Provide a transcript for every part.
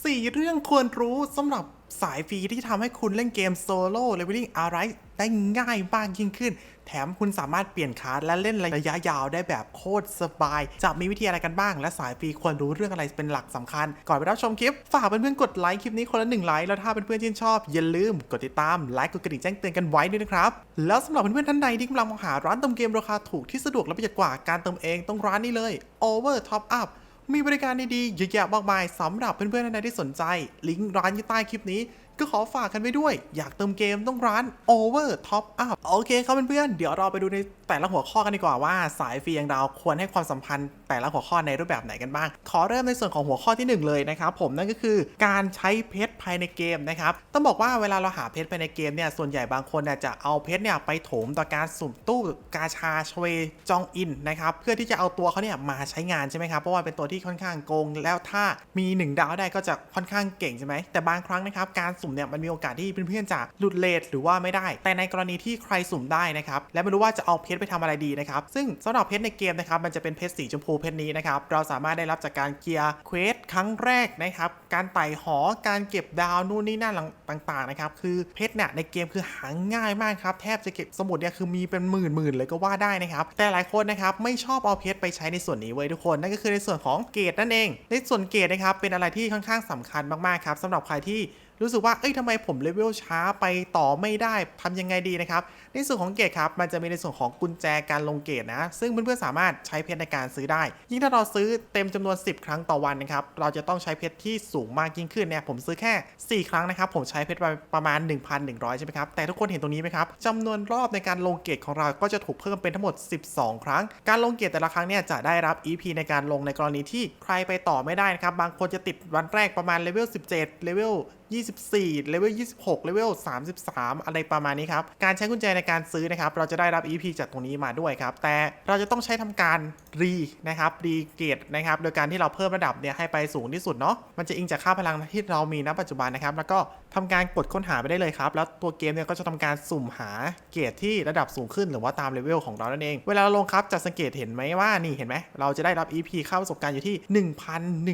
4 เรื่องควรรู้สำหรับสายฟรีที่ทำให้คุณเล่นเกมโซโล่เลเวลลิ่งอะไรได้ง่ายมากยิ่งขึ้น แถมคุณสามารถเปลี่ยนคลาสและเล่นระยะยาวได้แบบโคตรสบาย จะมีวิธีอะไรกันบ้าง และสายฟรีควรรู้เรื่องอะไรเป็นหลักสำคัญ ก่อนไปรับชมคลิป ฝากเพื่อนๆกดไลค์คลิปนี้คนละหนึ่งไลค์แล้วถ้าเพื่อนๆชื่นชอบ อย่าลืมกดติดตามไลค์กดกระดิ่งแจ้งเตือนกันไว้ด้วยนะครับ แล้วสำหรับเพื่อนๆท่านใดที่กำลังมองหาร้านเติมเกมราคาถูกที่สะดวกและประหยัดกว่าการเติมเองต้องร้านนี้เลย Over Top Up มีบริการดีๆเยอะแยะมากมายสำหรับเพื่อนๆท่านใดที่สนใจ ลิงก์ร้านอยู่ใต้คลิปนี้ ก็ขอฝากกันไว้ด้วย อยากเติมเกมต้องร้าน Over Top Up โอเคครับเพื่อนๆเดี๋ยวเราไปดูในแต่ละหัวข้อกันดีกว่าว่า สายฟรีอย่างเราควรให้ความสัมพันธ์แต่ละหัวข้อในรูปแบบไหนกันบ้าง ขอเริ่มในส่วนของหัวข้อที่หนึ่งเลยนะครับผมนั่นก็คือการใช้เพชรภายในเกมนะครับต้องบอกว่าเวลาเราหาเพชรภายในเกมเนี่ยส่วนใหญ่บางคนเนี่ยจะเอาเพชรเนี่ยไปโถมต่อการสุ่มตู้กาชาชเวจองอินนะครับเพื่อที่จะเอาตัวเขาเนี่ยมาใช้งานใช่ไหมครับเพราะว่าเป็นตัวที่ค่อนข้างโกง แล้วถ้ามีหนึ่งดาวได้ก็จะค่อนข้างเก่งใช่ไหมแต่บางครั้งนะครับการสุ่มเนี่ยมันมีโอกาสที่เพื่อนๆจะหลุดเลทหรือว่าไม่ได้ แต่ในกรณีที่ใครสุ่มได้นะครับและไม่รู้ว่าจะเอาเพชรไปทำอะไรดีนะครับซึ่งสำหรับเพชรในเกมนะครับมันจะเป็นเพชรสีชมพูเพชรนี้นะครับเราสามารถได้รับจากการเคลียร์เควสครั้งแรกนะครับการไต่หอการเก็บดาวนู่นนี่นั่นต่างๆนะครับคือเพชรเนี่ยในเกมคือหาง่ายมากครับแทบจะเก็บสมุดเนี่ยคือมีเป็นหมื่นๆเลยก็ว่าได้นะครับแต่หลายคนนะครับไม่ชอบเอาเพชรไปใช้ในส่วนนี้เว้ยทุกคนนั่นก็คือในส่วนของเกรดนั่นเอง ในส่วนเกรดนะครับเป็นอะไรที่ค่อนข้างสำคัญมากๆครับสำหรับใครที่รู้สึกว่าเอ้ยทำไมผมเลเวลช้าไปต่อไม่ได้ทำยังไงดีนะครับ ในส่วนของเกรดครับ มันจะมีในส่วนของกุญแจการลงเกรดนะ ซึ่งเพื่อนๆสามารถใช้เพชรในการซื้อได้ ยิ่งถ้าเราซื้อเต็มจำนวน 10 ครั้งต่อวันนะครับ เราจะต้องใช้เพชรที่สูงมากยิ่งขึ้นเนี่ย ผมซื้อแค่ 4 ครั้งนะครับ ผมใช้เพชรไปประมาณ 1,100 ใช่ไหมครับ แต่ทุกคนเห็นตรงนี้ไหมครับจำนวนรอบในการลงเกรดของเราก็จะถูกเพิ่มเป็นทั้งหมด 12 ครั้ง การลงเกรดแต่ละครั้งเนี่ยจะได้รับ EP ในการลงในกรณีที่ใครไปต่อไม่ได้นะครับ บางคนจะติดวันแรกประมาณเลเวล17เลเวล 24 เลเวล 26 เลเวล 33 อะไรประมาณนี้ครับ การใช้กุญแจในการซื้อนะครับ เราจะได้รับ EP จากตรงนี้มาด้วยครับ แต่เราจะต้องใช้ทำการรีนะครับ รีเกตนะครับ โดยการที่เราเพิ่มระดับเนี่ยให้ไปสูงที่สุดเนาะ มันจะอิงจากค่าพลังที่เรามีณปัจจุบันนะครับ แล้วก็ ทำการกดค้นหาไปได้เลยครับ แล้วตัวเกมเนี่ยก็จะทำการสุ่มหาเกรดที่ระดับสูงขึ้นหรือว่าตามเลเวลของเรานั่นเอง เวลาเราลงครับจะสังเกตเห็นไหมว่านี่เห็นไหมเราจะได้รับ EP ค่าประสบการณ์อยู่ที่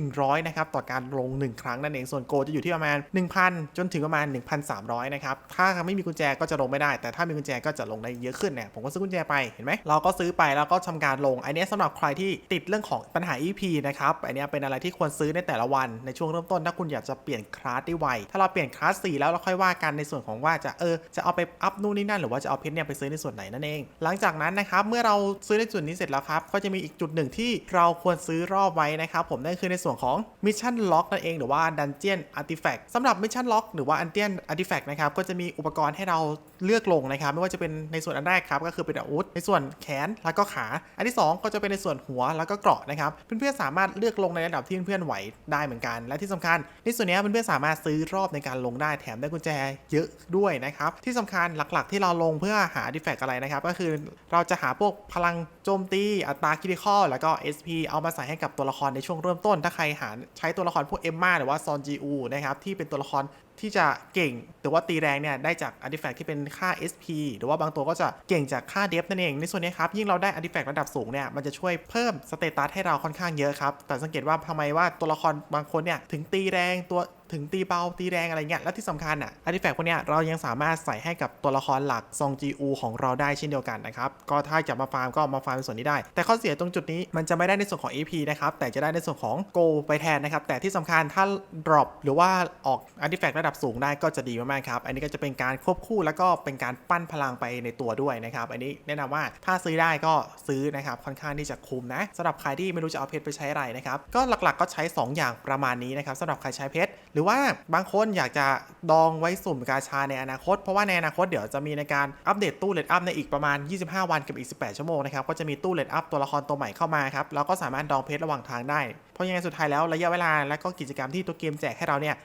1,100 นะครับ ต่อการลง 1 ครั้งนั่นเอง ส่วนโกจะอยู่ที่ประมาณ 1,000 จนถึงประมาณ 1,300 นะครับ ถ้าไม่มีกุญแจก็จะลงไม่ได้ แต่ถ้ามีกุญแจก็จะลงได้เยอะขึ้นเนี่ยผมก็ซื้อกุญแจไปเห็นไหมเราก็ซื้อไปแล้วก็ทำการลงอันนี้สำหรับใครที่ติดเรื่องของปัญหา EP นะครับอันนี้เป็นอะไรที่ควรซื้อในแต่ละวันในช่วงเริ่มต้นถ้าคุณอยากจะเปลี่ยนคลาสได้ไวถ้าเราเปลี่ยนคลาส4แล้วเราค่อยว่ากันในส่วนของว่าจะเออจะเอาไปอัพนู่นนี่นั่นหรือว่าจะเอาเพชรเนี่ยไปซื้อในส่วนไหนนั่นเอง หลังจากนั้นนะครับเมื่อเราซื้อในจุดนี้เสร็จแล้วครับก็จะมีอีกจุดหนึ่งที่เราควรซื้อรอบไว้นะครับผมนั่นคือในส่วนของมิชชั่นล็อกนั่นเองหรือว่าดันเจียนอาร์ติแฟกต์สำหรับมิชชั่นล็อกหรือว่าอันเจียนอาร์ติแฟกต์นะครับก็จะมีอุปกรณ์ให้เราเลือกลงนะครับไม่ว่าจะเป็นในส่วนอันแรกครับก็คือเป็นอาวุธในส่วนแขนแล้วก็ขา อันที่ 2 ก็จะเป็นในส่วนหัวแล้วก็เกราะนะครับเพื่อนๆสามารถเลือกลงในระดับที่เพื่อนๆไหวได้เหมือนกัน และที่สำคัญในส่วนนี้เพื่อนๆสามารถซื้อรอบในการลงได้แถมได้กุญแจเยอะด้วยนะครับ ที่สำคัญหลักๆ ที่เราลงเพื่อหาดิแฟกอะไรนะครับ ก็คือเราจะหาพวกพลังโจมตี อัตราคิดิคอลแล้วก็ SP เอามาใส่ให้กับตัวละครในช่วงเริ่มต้น ถ้าใครหาใช้ตัวละครพวกเอ็มมาหรือว่าซอนจีอูนะครับที่เป็นตัวละครที่จะเก่งหรือว่าตีแรงเนี่ยได้จาก artifact ที่เป็นค่า SP หรือว่าบางตัวก็จะเก่งจากค่าเดฟนั่นเอง ในส่วนนี้ครับ ยิ่งเราได้ artifact ระดับสูงเนี่ย มันจะช่วยเพิ่มสเตตัสให้เราค่อนข้างเยอะครับ แต่สังเกตว่าทำไมว่าตัวละครบางคนเนี่ย ถึงตีแรงตัว ถึงตีเบาตีแรงอะไรเงี้ย และที่สำคัญอะ artifact พวกเนี้ยเรายังสามารถใส่ให้กับตัวละครหลักซอง GU ของเราได้เช่นเดียวกันนะครับ ก็ถ้าจะมาฟาร์มก็มาฟาร์มในส่วนนี้ได้ แต่ข้อเสียตรงจุดนี้มันจะไม่ได้ในส่วนของ AP นะครับ แต่จะได้ในส่วนของ Go ไปแทนนะครับ แต่ที่สำคัญถ้า drop หรือว่าออก artifact ระดับสูงได้ก็จะดีมากๆครับ อันนี้ก็จะเป็นการควบคู่แล้วก็เป็นการปั้นพลังไปในตัวด้วยนะครับ อันนี้แนะนำว่าถ้าซื้อได้ก็ซื้อนะครับ ค่อนข้างที่จะคุ้มนะสำหรับใครที่ไม่รู้จะเอาเพชรไปใช้อะไรนะครับ ก็หลักๆก็ใช้ 2 อย่างประมาณนี้นะครับสำหรับใครใช้เพชรรือว่าบางคนอยากจะดองไว้สุ่มกาชาในอนาคต เพราะว่าในอนาคตเดี๋ยวจะมีในการอัปเดตตู้เลดอัพในอีกประมาณ 25 วันกับอีก 18 ชั่วโมงนะครับก็จะมีตู้เลดอัพตัวละครตัวใหม่เข้ามาครับเราก็สามารถดองเพชรระหว่างทางได้ เพราะยังไงสุดท้ายแล้วระยะเวลาและก็กิจกรรมที่ตัวเกมแจกให้เราเนี่ย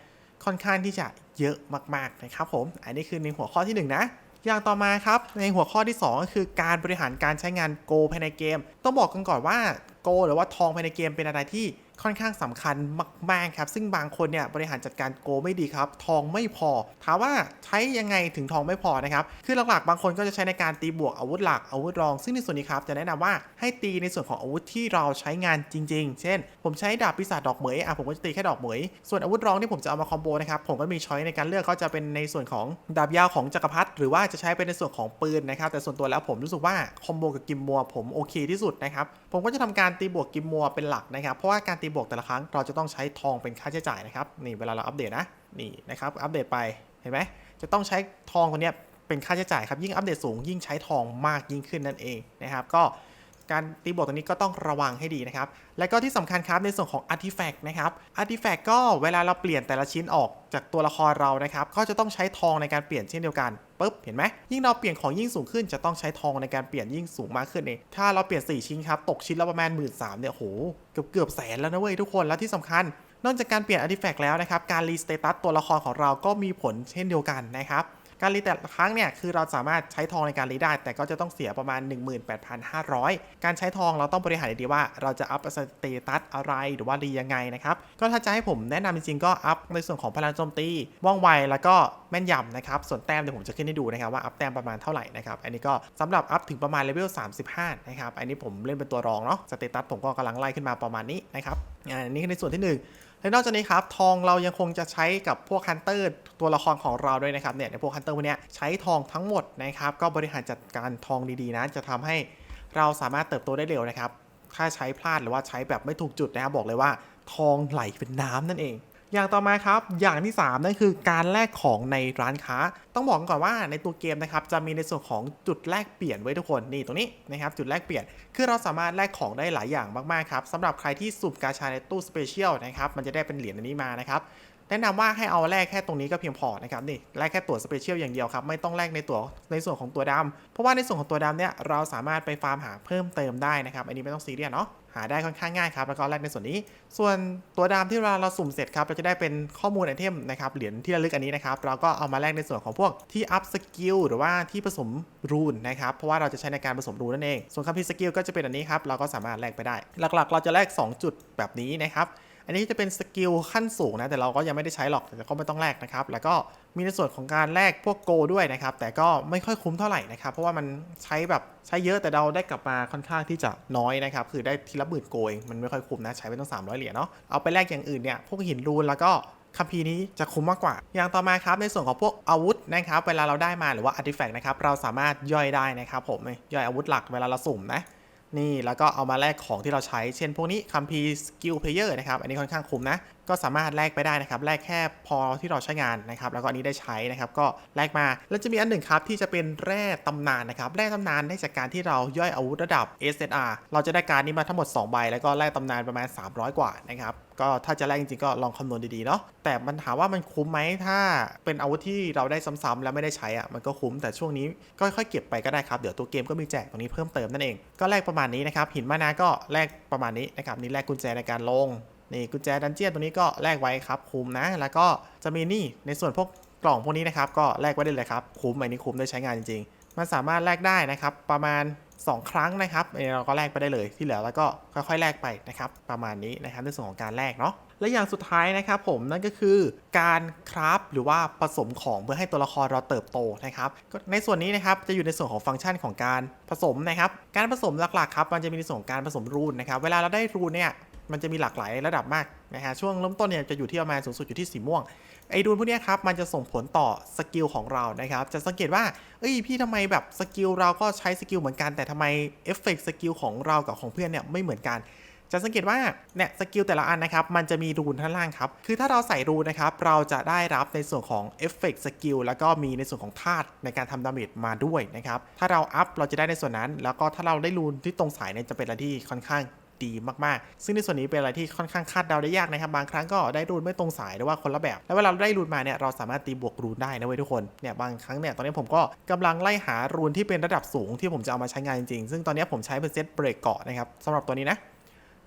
ค่อนข้างที่จะเยอะมากๆนะครับผมอันนี้คือในหัวข้อที่ 1 นะอย่างต่อมาครับ ในหัวข้อที่ 2 ก็คือการบริหารการใช้งานโกภายในเกม ต้องบอกกันก่อนว่าโกหรือว่าทองภายในเกมเป็นอะไรที่ ค่อนข้างสำคัญมากๆครับ ซึ่งบางคนเนี่ยบริหารจัดการโกไม่ดีครับ ทองไม่พอ ถามว่าใช้ยังไงถึงทองไม่พอนะครับ คือหลักๆบางคนก็จะใช้ในการตีบวกอาวุธหลักอาวุธรอง ซึ่งในส่วนนี้ครับจะแนะนำว่าให้ตีในส่วนของอาวุธที่เราใช้งานจริง ๆ เช่น ผมใช้ดาบปีศาจดอกเหมยอะผมก็จะตีแค่ดอกเหมย ส่วนอาวุธรองที่ผมจะเอามาคอมโบนะครับผมก็มีช้อยในการเลือกก็จะเป็นในส่วนของดาบยาวของจักรพรรดิหรือว่าจะใช้เป็นในส่วนของปืนนะครับแต่ส่วนตัวแล้วผมรู้สึกว่าคอมโบกับกิมมัวผมโอเคที่สุดนะครับผมก็จะทำการตีบวกกิมมัวเป็นหลักนะครับเพราะว่าการตีบวกแต่ละครั้งเราจะต้องใช้ทองเป็นค่าใช้จ่ายนะครับนี่เวลาเราอัปเดตนะนี่นะครับอัปเดตไปเห็นไหมจะต้องใช้ทองคนนี้เป็นค่าใช้จ่ายครับยิ่งอัปเดตสูงยิ่งใช้ทองมากยิ่งขึ้นนั่นเองนะครับก็ การตีบวกตัวนี้ก็ต้องระวังให้ดีนะครับ และก็ที่สำคัญครับในส่วนของ Artifact นะครับ Artifact ก็เวลาเราเปลี่ยนแต่ละชิ้นออกจากตัวละครเรานะครับ ก็จะต้องใช้ทองในการเปลี่ยนเช่นเดียวกันปุ๊บเห็นไหมยิ่งเราเปลี่ยนของยิ่งสูงขึ้นจะต้องใช้ทองในการเปลี่ยนยิ่งสูงมากขึ้นเองถ้าเราเปลี่ยน 4 ชิ้นครับตกชิ้นละประมาณ 1 3ื่นเนี่ยโหเกือบเกือบแสนแล้วนะเว้ยทุกคนแล้วที่สำคัญ นอกจากการเปลี่ยน Artifact แล้วนะครับการรีสเตตัสตัวละครของเราก็มีผลเช่นเดียวกันนะครับ การรีแต่ละครั้งเนี่ยคือเราสามารถใช้ทองในการรีได้ แต่ก็จะต้องเสียประมาณ 18,500 การใช้ทองเราต้องบริหารดีๆว่าเราจะอัพสเตตัสอะไรหรือว่ารียังไงนะครับ ก็ถ้าจะให้ผมแนะนำจริงๆก็อัพในส่วนของพลังโจมตีว่องไวแล้วก็แม่นยำนะครับ ส่วนแต้มเดี๋ยวผมจะขึ้นให้ดูนะครับว่าอัพแต้มประมาณเท่าไหร่นะครับ อันนี้ก็สำหรับอัพถึงประมาณเลเวล35 นะครับ อันนี้ผมเล่นเป็นตัวรองเนาะ สเตตัสผมก็กำลังไล่ขึ้นมาประมาณนี้นะครับ อันนี้คือในส่วนที่หนึ่ง และนอกจากนี้ครับทองเรายังคงจะใช้กับพวกฮันเตอร์ตัวละครของเราด้วยนะครับเนี่ยในพวกฮันเตอร์พวกนี้ใช้ทองทั้งหมดนะครับก็บริหารจัดการทองดีๆนะ จะทำให้เราสามารถเติบโตได้เร็วนะครับถ้าใช้พลาดหรือว่าใช้แบบไม่ถูกจุดนะครับบอกเลยว่า ทองไหลเป็นน้ำนั่นเอง อย่างต่อมาครับ อย่างที่ 3 นั่นคือการแลกของในร้านค้า ต้องบอกก่อนว่าในตัวเกมนะครับจะมีในส่วนของจุดแลกเปลี่ยนไว้ทุกคนนี่ตรงนี้นะครับจุดแลกเปลี่ยน คือเราสามารถแลกของได้หลายอย่างมากๆครับสำหรับใครที่สุ่มกาชาในตู้สเปเชียลนะครับมันจะได้เป็นเหรียญอันนี้มานะครับแนะนำว่าให้เอาแลกแค่ตรงนี้ก็เพียงพอนะครับนี่แลกแค่ตั๋วสเปเชียลอย่างเดียวครับไม่ต้องแลกในตั๋วในส่วนของตัวดำเพราะว่าในส่วนของตัวดำเนี่ยเราสามารถไปฟาร์มหาเพิ่มเติมได้นะครับอันนี้ไม่ต้องซีเรียสเนาะ หาได้ค่อนข้างง่ายครับ แล้วก็แลกในส่วนนี้ ส่วนตัวดามที่เวลาเราสุ่มเสร็จครับ เราจะได้เป็นข้อมูลไอเทมนะครับ เหรียญที่ระลึกอันนี้นะครับ เราก็เอามาแลกในส่วนของพวกที่อัพสกิลหรือว่าที่ผสมรูนนะครับ เพราะว่าเราจะใช้ในการผสมรูนนั่นเอง ส่วนคัมภีร์สกิลก็จะเป็นอันนี้ครับ เราก็สามารถแลกไปได้ หลักๆ เราจะแลก2 จุดแบบนี้นะครับ อันนี้จะเป็นสกิลขั้นสูงนะ แต่เราก็ยังไม่ได้ใช้หรอก แต่ก็ไม่ต้องแลกนะครับ แล้วก็มีในส่วนของการแลกพวกโกด้วยนะครับ แต่ก็ไม่ค่อยคุ้มเท่าไหร่นะครับ เพราะว่ามันใช้แบบใช้เยอะแต่เราได้กลับมาค่อนข้างที่จะน้อยนะครับ คือได้ทีละหมื่นโกเองมันไม่ค่อยคุ้มนะ ใช้ไปต้อง300เหรียญเนาะ เอาไปแลกอย่างอื่นเนี่ย พวกหินรูนแล้วก็คัมภีร์นี้จะคุ้มมากกว่า อย่างต่อมาครับในส่วนของพวกอาวุธนะครับ เวลาเราได้มาหรือว่าอาร์ติแฟกต์นะครับ เราสามารถย่อยได้นะครับผมย่อยอาวุธหลักเวลาเราสุ่มนะ นี่แล้วก็เอามาแลกของที่เราใช้ เช่นพวกนี้คัมภีร์สกิลเพลเยอร์นะครับ อันนี้ค่อนข้างคุ้มนะ ก็สามารถแลกไปได้นะครับแลกแค่พอที่เราใช้งานนะครับแล้วก็อันนี้ได้ใช้นะครับก็แลกมาแล้วจะมีอันหนึ่งครับที่จะเป็นแร่ตำนานนะครับแร่ตำนานได้จากการที่เราย่อยอาวุธระดับ SSR เราจะได้การนี้มาทั้งหมด 2 ใบ แล้วก็แร่ตำนานประมาณ 300 กว่านะครับก็ถ้าจะแลกจริงๆก็ลองคำนวณดีๆเนาะแต่มันถามว่ามันคุ้มไหมถ้าเป็นอาวุธที่เราได้ซ้ำๆแล้วไม่ได้ใช้อะมันก็คุ้มแต่ช่วงนี้ก็ค่อยเก็บไปก็ได้ครับเดี๋ยวตัวเกมก็มีแจกตรงนี้เพิ่มเติมนั่นเองก็แลกประมาณนี้นะครับหินมานาก็แลกประมาณนี้นะครับนี่แลกกุญแจในการลง นี่กุญแจดันเจียนตัวนี้ก็แลกไว้ครับคุ้มนะ แล้วก็จะมีนี่ในส่วนพวกกล่องพวกนี้นะครับก็แลกไว้ได้เลยครับคุ้มอันนี้คุ้มได้ใช้งานจริงๆ มันสามารถแลกได้นะครับประมาณ 2 ครั้งนะครับเอ่อเราก็แลกไปได้เลยที่เหลือแล้วก็ค่อยๆแลกไปนะครับประมาณนี้นะครับในส่วนของการแลกเนาะและอย่างสุดท้ายนะครับผมนั่นก็คือการคราฟหรือว่าผสมของเพื่อให้ตัวละครเราเติบโตนะครับก็ในส่วนนี้นะครับจะอยู่ในส่วนของฟังก์ชันของการผสมนะครับการผสมหลักๆครับมันจะมีในส่วนของการผสมรูนนะครับเวลาเราได้รูนเนี่ย มันจะมีหลากหลายระดับมากนะฮะช่วงเริ่มต้นเนี่ยจะอยู่ที่ประมาณสูงสุดอยู่ที่สีม่วงไอ้รูนพวกนี้ครับมันจะส่งผลต่อสกิลของเรานะครับจะสังเกตว่าเอ้ยพี่ทำไมแบบสกิลเราก็ใช้สกิลเหมือนกันแต่ทำไมเอฟเฟกต์สกิลของเรากับของเพื่อนเนี่ยไม่เหมือนกันจะสังเกตว่าเนี่ยสกิลแต่ละอันนะครับมันจะมีรูนข้างล่างครับ คือถ้าเราใส่รูนนะครับเราจะได้รับในส่วนของเอฟเฟกต์สกิลแล้วก็มีในส่วนของธาตุในการทำดาเมจมาด้วยนะครับ ถ้าเราอัพเราจะได้ในส่วนนั้น แล้วก็ถ้าเราได้รูนที่ตรงสายเนี่ยจะเป็นอะไรที่ค่อนข้าง ดีมากๆ ซึ่งในส่วนนี้เป็นอะไรที่ค่อนข้างคาดเดาได้ยากนะครับ บางครั้งก็ได้รูนไม่ตรงสายหรือว่าคนละแบบ แล้วเวลาได้รูนมาเนี่ยเราสามารถตีบวกรูนได้นะเว้ยทุกคน เนี่ยบางครั้งเนี่ยตอนนี้ผมก็กำลังไล่หารูนที่เป็นระดับสูงที่ผมจะเอามาใช้งานจริงๆ ซึ่งตอนนี้ผมใช้เป็นเซตเบรกเกาะนะครับสำหรับตัวนี้นะ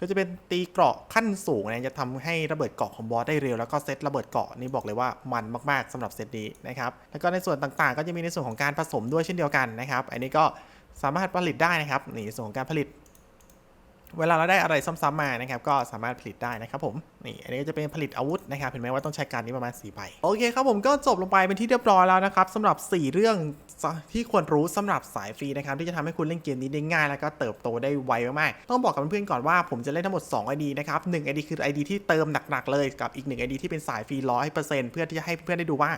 ก็จะเป็นตีเกราะขั้นสูงเนี่ยจะทำให้ระเบิดเกาะของบอสได้เร็วแล้วก็เซตระเบิดเกาะนี่บอกเลยว่ามันมากๆสำหรับเซตนี้นะครับแล้วก็ในส่วนต่างๆ ก็จะมีในส่วนของการผสมด้วยเช่นเดียวกันนะครับ อันนี้ก็สามารถผลิตได้นะครับนี่ส่วนของการผลิต เวลาเราได้อะไรซ้ำๆมานะครับก็สามารถผลิตได้นะครับผมนี่อันนี้จะเป็นผลิตอาวุธนะครับเห็นไหมว่าต้องใช้การนี้ประมาณ4ใบโอเคครับผมก็จบลงไปเป็นที่เรียบร้อยแล้วนะครับสำหรับ 4 เรื่องที่ควรรู้สำหรับสายฟรีนะครับที่จะทำให้คุณเล่นเกมนี้ได้ง่ายแล้วก็เติบโตได้ไวมากๆต้องบอกกับเพื่อนๆก่อนว่าผมจะเล่นทั้งหมด2 ID นะครับ1 ID คือ ID ที่เติมหนักๆเลยกับอีก1 ID ที่เป็นสายฟรี100%เพื่อที่จะให้เพื่อนๆได้ดูว่า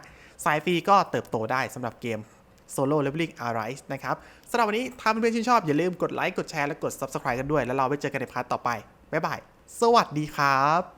สายฟรีก็เติบโตได้สำหรับเกม Solo Leveling Arise นะครับสำหรับวันนี้ถ้าเพื่อนๆชื่นชอบอย่าลืมกดไลค์กดแชร์และกด Subscribe กันด้วย แล้วเราไปเจอกันในพาร์ทต่อไปบ๊ายบายสวัสดีครับ